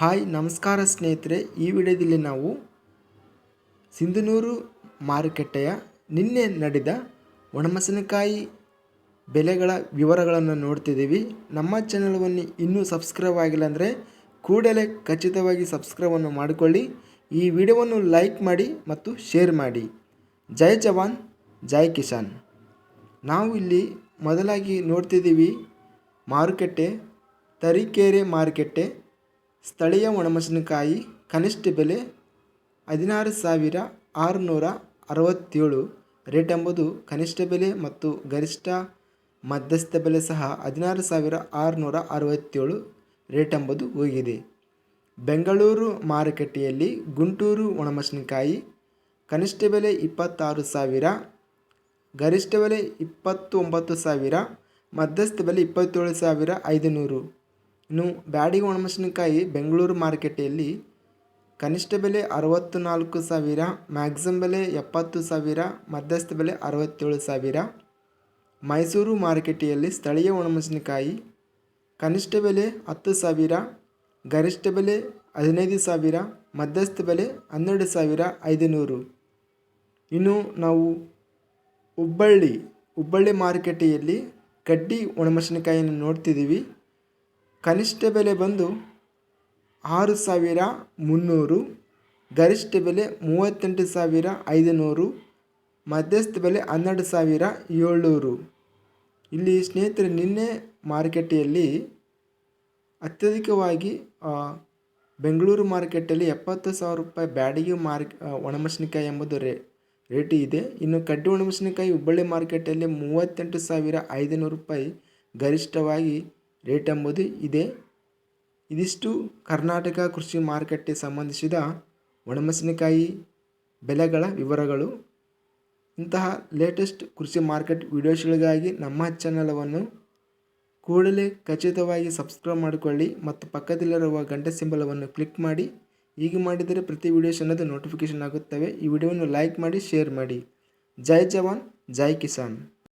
Hi, ನಮಸ್ಕಾರ ಸ್ನೇಹಿತರೆ. ಈ ವಿಡಿಯೋದಲ್ಲಿ ನಾವು ಸಿಂಧನೂರು ಮಾರುಕಟ್ಟೆಯ ನಿನ್ನೆ ನಡೆದ ಒಣಮೆಣಸಿನಕಾಯಿ ಬೆಲೆಗಳ ವಿವರಗಳನ್ನು ನೋಡ್ತಿದ್ದೀವಿ. ನಮ್ಮ ಚಾನಲ್ವನ್ನು ಇನ್ನೂ ಸಬ್ಸ್ಕ್ರೈಬ್ ಆಗಿಲ್ಲ ಅಂದರೆ ಕೂಡಲೇ ಖಚಿತವಾಗಿ ಸಬ್ಸ್ಕ್ರೈಬನ್ನು ಮಾಡಿಕೊಳ್ಳಿ. ಈ ವಿಡಿಯೋವನ್ನು ಲೈಕ್ ಮಾಡಿ ಮತ್ತು ಶೇರ್ ಮಾಡಿ. ಜೈ ಜವಾನ್, ಜೈ ಕಿಸಾನ್. ನಾವು ಇಲ್ಲಿ ಮೊದಲಾಗಿ ನೋಡ್ತಿದ್ದೀವಿ ಮಾರುಕಟ್ಟೆ, ತರೀಕೆರೆ ಮಾರುಕಟ್ಟೆ. ಸ್ಥಳೀಯ ಒಣಮೆಣಸಿನಕಾಯಿ ಕನಿಷ್ಠ ಬೆಲೆ ಹದಿನಾರು ಸಾವಿರ ಆರುನೂರ ಅರವತ್ತೇಳು. ರೇಟ್ ಎಂಬುದು ಕನಿಷ್ಠ ಬೆಲೆ ಮತ್ತು ಗರಿಷ್ಠ ಮಧ್ಯಸ್ಥ ಬೆಲೆ ಸಹ ಹದಿನಾರು ಸಾವಿರ ಆರುನೂರ ಅರವತ್ತೇಳು. ರೇಟ್ ಎಂಬುದು ಹೋಗಿದೆ. ಬೆಂಗಳೂರು ಮಾರುಕಟ್ಟೆಯಲ್ಲಿ ಗುಂಟೂರು ಒಣಮೆಣಸಿನಕಾಯಿ ಕನಿಷ್ಠ ಬೆಲೆ ಇಪ್ಪತ್ತಾರು ಸಾವಿರ, ಗರಿಷ್ಠ ಬೆಲೆ ಇಪ್ಪತ್ತೊಂಬತ್ತು ಸಾವಿರ, ಮಧ್ಯಸ್ಥ ಬೆಲೆ ಇಪ್ಪತ್ತೇಳು ಸಾವಿರ ಐದುನೂರು. ಇನ್ನು ಬ್ಯಾಡಿ ಒಣಮೆಣಸಿನಕಾಯಿ ಬೆಂಗಳೂರು ಮಾರುಕಟ್ಟೆಯಲ್ಲಿ ಕನಿಷ್ಠ ಬೆಲೆ ಅರವತ್ತು ನಾಲ್ಕು ಸಾವಿರ, ಮ್ಯಾಕ್ಸಿಮಮ್ ಬೆಲೆ ಎಪ್ಪತ್ತು ಸಾವಿರ, ಮಧ್ಯಸ್ಥ ಬೆಲೆ ಅರವತ್ತೇಳು ಸಾವಿರ. ಮೈಸೂರು ಮಾರುಕಟ್ಟೆಯಲ್ಲಿ ಸ್ಥಳೀಯ ಒಣಮೆಣಸಿನಕಾಯಿ ಕನಿಷ್ಠ ಬೆಲೆ ಹತ್ತು ಸಾವಿರ, ಗರಿಷ್ಠ ಬೆಲೆ ಹದಿನೈದು ಸಾವಿರ, ಮಧ್ಯಸ್ಥ ಬೆಲೆ ಹನ್ನೆರಡು ಸಾವಿರ ಐದುನೂರು. ಇನ್ನು ನಾವು ಹುಬ್ಬಳ್ಳಿ ಹುಬ್ಬಳ್ಳಿ ಮಾರುಕಟ್ಟೆಯಲ್ಲಿ ಕಡ್ಡಿ ಒಣಮೆಣಸಿನಕಾಯಿಯನ್ನು ನೋಡ್ತಿದ್ದೀವಿ. ಕನಿಷ್ಠ ಬೆಲೆ ಬಂದು ಆರು ಸಾವಿರ ಮುನ್ನೂರು, ಗರಿಷ್ಠ ಬೆಲೆ ಮೂವತ್ತೆಂಟು ಸಾವಿರ ಐದುನೂರು, ಮಧ್ಯಸ್ಥ ಬೆಲೆ ಹನ್ನೆರಡು ಸಾವಿರ ಏಳ್ನೂರು. ಇಲ್ಲಿ ಸ್ನೇಹಿತರೆ, ನಿನ್ನೆ ಮಾರುಕಟ್ಟೆಯಲ್ಲಿ ಅತ್ಯಧಿಕವಾಗಿ ಬೆಂಗಳೂರು ಮಾರುಕಟ್ಟೆಯಲ್ಲಿ ಎಪ್ಪತ್ತು ಸಾವಿರ ರೂಪಾಯಿ ಬ್ಯಾಡಿಗೆ ಮಾರ್ಕ್ ಒಣಮೆಣಸಿನಕಾಯಿ ಎಂಬುದು ರೇ, ರೇಟು ಇದೆ. ಇನ್ನು ಕಡ್ಡಿ ಒಣಮೆಣಸಿನಕಾಯಿ ಹುಬ್ಬಳ್ಳಿ ಮಾರುಕಟ್ಟೆಯಲ್ಲಿ ಮೂವತ್ತೆಂಟು ಸಾವಿರ ಐದುನೂರು ರೂಪಾಯಿ ಗರಿಷ್ಠವಾಗಿ ರೇಟ್ ಎಂಬುದು ಇದೆ. ಇದಿಷ್ಟು ಕರ್ನಾಟಕ ಕೃಷಿ ಮಾರುಕಟ್ಟೆ ಸಂಬಂಧಿಸಿದ ಒಣಮೆಣಸಿನಕಾಯಿ ಬೆಲೆಗಳ ವಿವರಗಳು. ಇಂತಹ ಲೇಟೆಸ್ಟ್ ಕೃಷಿ ಮಾರ್ಕೆಟ್ ವಿಡಿಯೋಸ್ಗಳಿಗಾಗಿ ನಮ್ಮ ಚಾನಲವನ್ನು ಕೂಡಲೇ ಖಚಿತವಾಗಿ ಸಬ್ಸ್ಕ್ರೈಬ್ ಮಾಡಿಕೊಳ್ಳಿ ಮತ್ತು ಪಕ್ಕದಲ್ಲಿರುವ ಗಂಟೆ ಸಿಂಬಲವನ್ನು ಕ್ಲಿಕ್ ಮಾಡಿ. ಹೀಗೆ ಮಾಡಿದರೆ ಪ್ರತಿ ವಿಡಿಯೋಸ್ ಅನ್ನೋದು ನೋಟಿಫಿಕೇಷನ್ ಆಗುತ್ತವೆ. ಈ ವಿಡಿಯೋವನ್ನು ಲೈಕ್ ಮಾಡಿ ಶೇರ್ ಮಾಡಿ. ಜೈ ಜವಾನ್, ಜೈ ಕಿಸಾನ್.